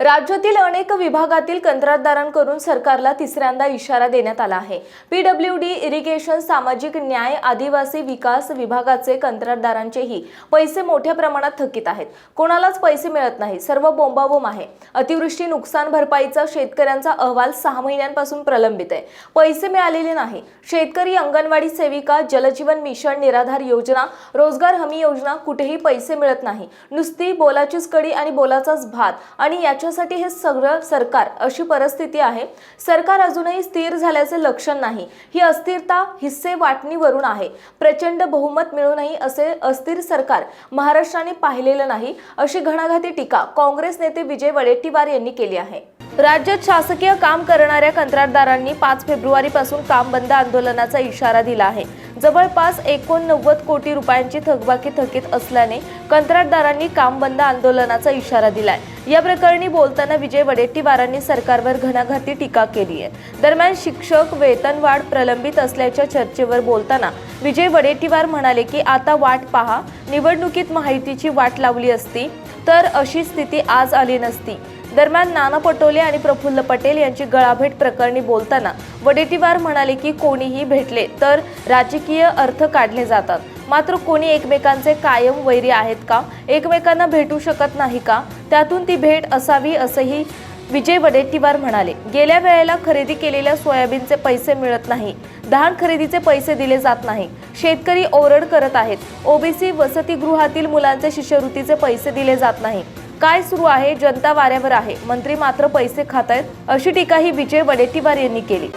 राज्यातील अनेक विभागातील कंत्राटदारांकडून सरकारला तिसऱ्यांदा इशारा देण्यात आला आहे. पीडब्ल्यू डी इरिगेशन सामाजिक न्याय आदिवासी विकास विभागाचे कंत्राटदारांचेही पैसे मोठ्या प्रमाणात थकीत आहेत. कोणालाच पैसे मिळत नाही. सर्व बोंबाबोंब आहे. अतिवृष्टी नुकसान भरपाईचा शेतकऱ्यांचा अहवाल सहा महिन्यांपासून प्रलंबित आहे. पैसे मिळालेले नाही. शेतकरी अंगणवाडी सेविका जलजीवन मिशन निराधार योजना रोजगार हमी योजना कुठेही पैसे मिळत नाही. नुसती बोलाचीच कडी आणि बोलाचाच भात आणि राज्यासाठी हे सगळं सरकार अशी परिस्थिती आहे. सरकार अजूनही स्थिर झाल्याचे लक्षण नाही. ही अस्थिरता हिस्से वाटणीवरून आहे. प्रचंड बहुमत मिळूनही असे अस्थिर सरकार महाराष्ट्राने पाहिलेलं नाही अशी घणाघाती टीका काँग्रेस नेते विजय वडेट्टीवार यांनी केली आहे. राज्यात शासकीय काम करणाऱ्या कंत्राटदारांनी पाच फेब्रुवारी पासून काम बंद आंदोलनाचा इशारा दिला आहे. जवळपास एकोणनव्वद कोटी रुपयांची थकबाकी थकीत असल्याने कंत्राटदारांनी काम बंद आंदोलनाचा इशारा दिलाय. या प्रकरणी बोलताना विजय वडेट्टीवारांनी सरकारवर घणाघाती टीका केली आहे. दरम्यान शिक्षक वेतनवाढ प्रलंबित असल्याच्या चर्चेवर बोलताना विजय वडेट्टीवार म्हणाले की आता वाट पहा. निवडणुकीत माहितीची वाट लावली असती तर अशी स्थिती आज आली नसती. दरम्यान नाना पटोले आणि प्रफुल्ल पटेल यांची गळाभेट प्रकरणी बोलताना वडेट्टीवार म्हणाले की कोणीही भेटले तर राजकीय अर्थ काढले जातात. मात्र कोणी एकमेकांचे कायम वैरी आहेत का? एकमेकांना भेटू शकत नाही का? त्यातून ती भेट असावी असंही विजय वडेट्टीवार म्हणाले. गेल्या वेळेला खरेदी केलेल्या सोयाबीनचे पैसे मिळत नाही. धान खरेदीचे पैसे दिले जात नाही. शेतकरी ओरड करत आहेत. ओबीसी वसतिगृहातील मुलांचे शिष्यवृत्तीचे पैसे दिले जात नाही. काय सुरू आहे? जनता वाऱ्यावर आहे. मंत्री मात्र पैसे खात आहेत अशी टीकाही विजय वडेट्टीवार यांनी केली.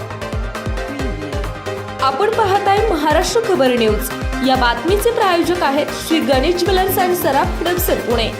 आपण पाहत आहे महाराष्ट्र खबर न्यूज. या बातमीचे प्रायोजक आहेत Shri Ganesh jewellers and Saraf Hadapsar Pune.